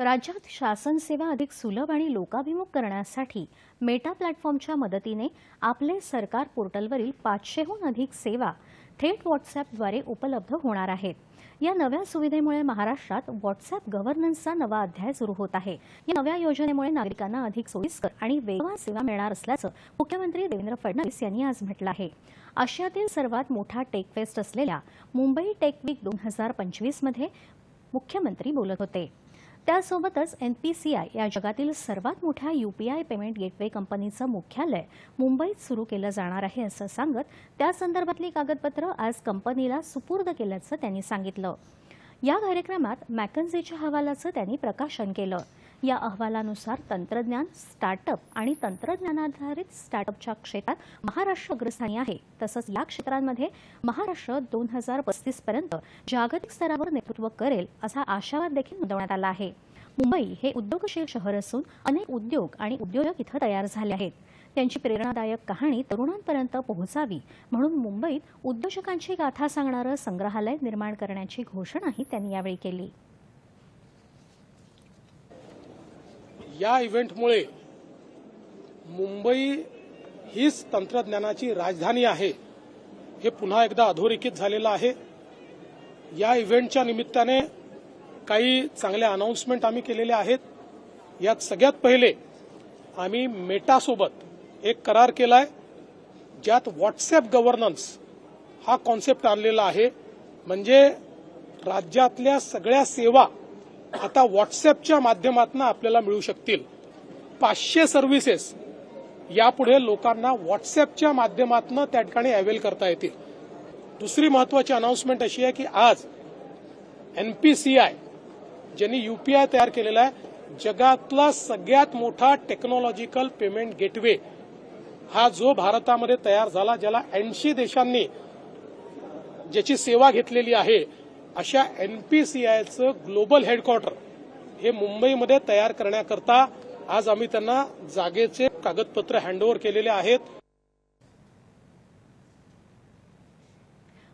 राज्यात शासन सेवा अधिक सुलभ आणि लोकाभिमुख करण्यासाठी मेटा प्लॅटफॉर्मच्या मदतीने आपले सरकार पोर्टलवरील पाचशेहून अधिक सेवा थेट व्हॉट्सॲपद्वारे उपलब्ध होणार आहेत. या नव्या सुविधेमुळे महाराष्ट्रात व्हॉट्सॲप गव्हर्नन्सचा नवा अध्याय सुरू होत आहे. या नव्या योजनेमुळे नागरिकांना अधिक सोयीस्कर आणि वेगवान सेवा मिळणार असल्याचं मुख्यमंत्री देवेंद्र फडणवीस यांनी आज म्हटलं आहे. आशियातील सर्वात मोठा टेक फेस्ट असलेल्या मुंबई टेक वीक दोन हजार पंचवीसमध्ये मुख्यमंत्री बोलत होते. त्यासोबतच एन पी सी आय या जगातील सर्वात मोठ्या यूपीआय पेमेंट गेटवे कंपनीचं मुख्यालय मुंबईत सुरू केलं जाणार आहे असं सांगत त्यासंदर्भातली कागदपत्रं आज कंपनीला सुपूर्द केल्याचं त्यांनी सांगितलं. या कार्यक्रमात मॅकन्झेच्या अहवालाचं त्यांनी प्रकाशन केलं. या अहवालानुसार तंत्रज्ञान स्टार्टअप आणि तंत्रज्ञानाधारित स्टार्टअपच्या क्षेत्रात महाराष्ट्र अग्रस्थानी आहे. तसंच या क्षेत्रांमध्ये महाराष्ट्र दोन हजार पस्तीस पर्यंत जागतिक स्तरावर नेतृत्व करेल असा आशावाद देखील नोंदवण्यात आला आहे. मुंबई हे उद्योगशील शहर असून अनेक उद्योग आणि उद्योजक इथं तयार झाले आहेत. त्यांची प्रेरणादायक कहाणी तरुणांपर्यंत पोहोचावी म्हणून मुंबईत उद्योजकांची गाथा सांगणारं संग्रहालय निर्माण करण्याची घोषणाही त्यांनी यावेळी केली. या इव्हेंटमुळे मुंबई हीच तंत्रज्ञानाची राजधानी आहे. हे पुन्हा एकदा अधोरेखित झालेलं आहे. या इव्हेंटच्या निमित्ताने काही चांगल्या अनाऊन्समेंट आम्ही केलेल्या आहेत. यात सगळ्यात पहिले आम्ही मेटासोबत एक करार केला आहे ज्यात व्हॉट्सॲप गव्हर्नन्स हा कॉन्सेप्ट आणलेला आहे. म्हणजे राज्यातल्या सगळ्या सेवा आता व्हॉट्सॲपच्या माध्यमातून आपल्याला मिळू शकतील. पाचशे सर्व्हिसेस यापुढे लोकांना व्हॉट्सॲपच्या माध्यमातून त्या ठिकाणी अवेल करता येतील. दुसरी महत्वाची अनाऊन्समेंट अशी आहे की आज एनपीसीआय ज्यांनी युपीआय तयार केलेला आहे जगातला सगळ्यात मोठा टेक्नॉलॉजिकल पेमेंट गेटवे हा जो भारतामध्ये तयार झाला ज्याला ऐंशी देशांनी ज्याची सेवा घेतलेली आहे अशा एनपीसीआयचं ग्लोबल हेडक्वार्टर हे मुंबईमध्ये तयार करण्याकरता आज आम्ही त्यांना जागेचे कागदपत्र हँडओव्हर केलेले आहेत.